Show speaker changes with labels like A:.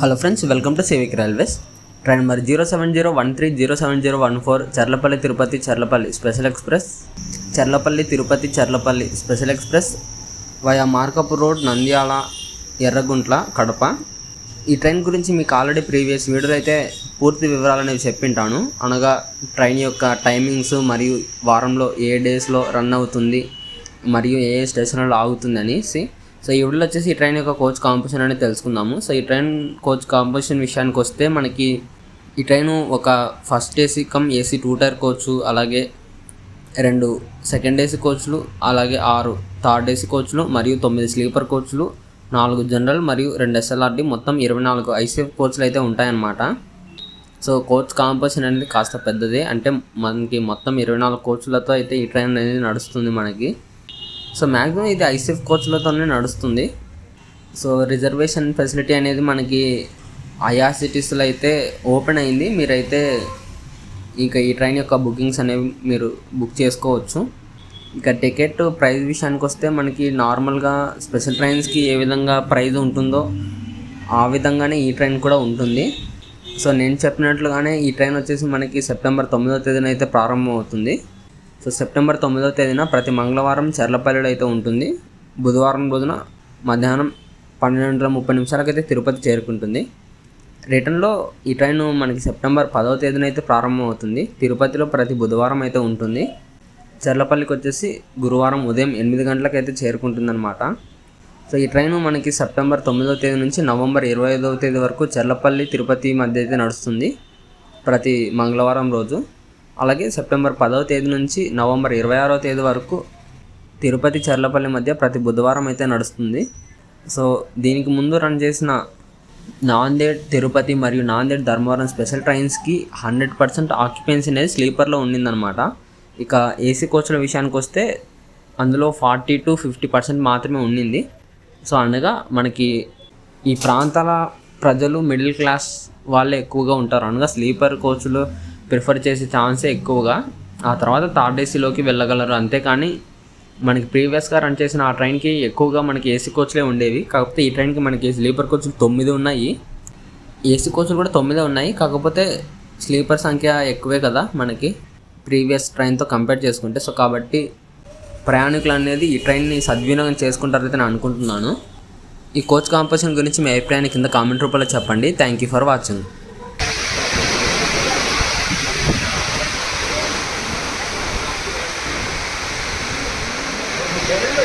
A: Hello friends welcome to సేవిక్ railways train number zero seven zero one three zero seven zero one four Charlapalli Tirupati Charlapalli special express Charlapalli Tirupati Charlapalli special express via Markapur road Nandyal Erraguntla Kadapa ఈ train గురించి మీకు already previous వీడియోలో అయితే పూర్తి వివరాలు అనేవి చెప్పింటాను. అనగా train యొక్క టైమింగ్స్ మరియు వారంలో ఏ డేస్లో రన్ అవుతుంది మరియు ఏ ఏ స్టేషన్లో ఆగుతుంది అనేసి సో ఈ వీడియోలో వచ్చేసి ఈ ట్రైన్ యొక్క కోచ్ కాంపోజిషన్ అనేది తెలుసుకుందాము. సో ఈ ట్రైన్ కోచ్ కాంపోజిషన్ విషయానికి వస్తే మనకి ఈ ట్రైన్ ఒక first AC cum AC two tier coach అలాగే రెండు సెకండ్ ఏసీ కోచ్లు అలాగే ఆరు థర్డ్ ఏసీ కోచ్లు మరియు తొమ్మిది స్లీపర్ కోచ్లు నాలుగు జనరల్ మరియు రెండు ఎస్ఎల్ఆర్డి మొత్తం ఇరవై నాలుగు ఐసీఎఫ్ కోచ్లు అయితే ఉంటాయన్నమాట. సో కోచ్ కాంపోజిషన్ అనేది కాస్త పెద్దదే. అంటే మనకి మొత్తం ఇరవై నాలుగు కోచ్లతో అయితే ఈ ట్రైన్ అనేది నడుస్తుంది మనకి. సో మ్యాక్సిమం ఇది ఐసీఎఫ్ కోచ్లతోనే నడుస్తుంది. సో రిజర్వేషన్ ఫెసిలిటీ అనేది మనకి ఐఆర్సిటీస్లో అయితే ఓపెన్ అయింది. మీరైతే ఇంకా ఈ ట్రైన్ యొక్క బుకింగ్స్ అనేవి మీరు బుక్ చేసుకోవచ్చు. ఇక టికెట్ ప్రైస్ విషయానికి వస్తే మనకి నార్మల్గా స్పెషల్ ట్రైన్స్కి ఏ విధంగా ప్రైస్ ఉంటుందో ఆ విధంగానే ఈ ట్రైన్ కూడా ఉంటుంది. సో నేను చెప్పినట్లుగానే ఈ ట్రైన్ వచ్చేసి మనకి సెప్టెంబర్ తొమ్మిదో తేదీన అయితే ప్రారంభం అవుతుంది సో సెప్టెంబర్ తొమ్మిదో తేదీన ప్రతి మంగళవారం చర్లపల్లిలో అయితే ఉంటుంది. బుధవారం రోజున మధ్యాహ్నం పన్నెండు గంటల ముప్పై నిమిషాలకైతే తిరుపతి చేరుకుంటుంది. రిటర్న్లో ఈ ట్రైన్ మనకి సెప్టెంబర్ పదవ తేదీన అయితే ప్రారంభం అవుతుంది తిరుపతిలో ప్రతి బుధవారం అయితే ఉంటుంది. చర్లపల్లికి వచ్చేసి గురువారం ఉదయం ఎనిమిది గంటలకు అయితే చేరుకుంటుందన్నమాట. సో ఈ ట్రైన్ మనకి సెప్టెంబర్ తొమ్మిదవ తేదీ నుంచి నవంబర్ ఇరవై ఐదవ తేదీ వరకు చర్లపల్లి తిరుపతి మధ్య అయితే నడుస్తుంది ప్రతి మంగళవారం రోజు. అలాగే సెప్టెంబర్ పదవ తేదీ నుంచి నవంబర్ ఇరవై ఆరో తేదీ వరకు తిరుపతి చర్లపల్లి మధ్య ప్రతి బుధవారం అయితే నడుస్తుంది. సో దీనికి ముందు రన్ చేసిన నాందేడ్ తిరుపతి మరియు నాందేడ్ ధర్మవరం స్పెషల్ ట్రైన్స్కి హండ్రెడ్ పర్సెంట్ ఆక్యుపెన్సీ అనేది స్లీపర్లో ఉండిందనమాట ఇక ఏసీ కోచ్ల విషయానికి వస్తే అందులో ఫార్టీ టు ఫిఫ్టీ పర్సెంట్ మాత్రమే ఉండింది. సో అనగా మనకి ఈ ప్రాంతాల ప్రజలు మిడిల్ క్లాస్ వాళ్ళే ఎక్కువగా ఉంటారు. అనగా స్లీపర్ కోచ్లు ప్రిఫర్ చేసే ఛాన్సే ఎక్కువగా. ఆ తర్వాత థర్డ్ ఏసీలోకి వెళ్ళగలరు. అంతేకాని మనకి ప్రీవియస్గా రన్ చేసిన ఆ ట్రైన్కి ఎక్కువగా మనకి ఏసీ కోచ్లే ఉండేవి. కాకపోతే ఈ ట్రైన్కి మనకి స్లీపర్ కోచ్లు తొమ్మిది ఉన్నాయి. ఏసీ కోచ్లు కూడా తొమ్మిదే ఉన్నాయి. కాకపోతే స్లీపర్ సంఖ్య ఎక్కువే కదా మనకి ప్రీవియస్ ట్రైన్తో కంపేర్ చేసుకుంటే. సో కాబట్టి ప్రయాణికులు అనేది ఈ ట్రైన్ని సద్వినియోగం చేసుకుంటారైతే నేను అనుకుంటున్నాను. ఈ కోచ్ కాంపిటీషన్ గురించి మీ అభిప్రాయాన్ని కింద కామెంట్ రూపంలో చెప్పండి. Thank you for watching.
B: ಎಲ್ಲ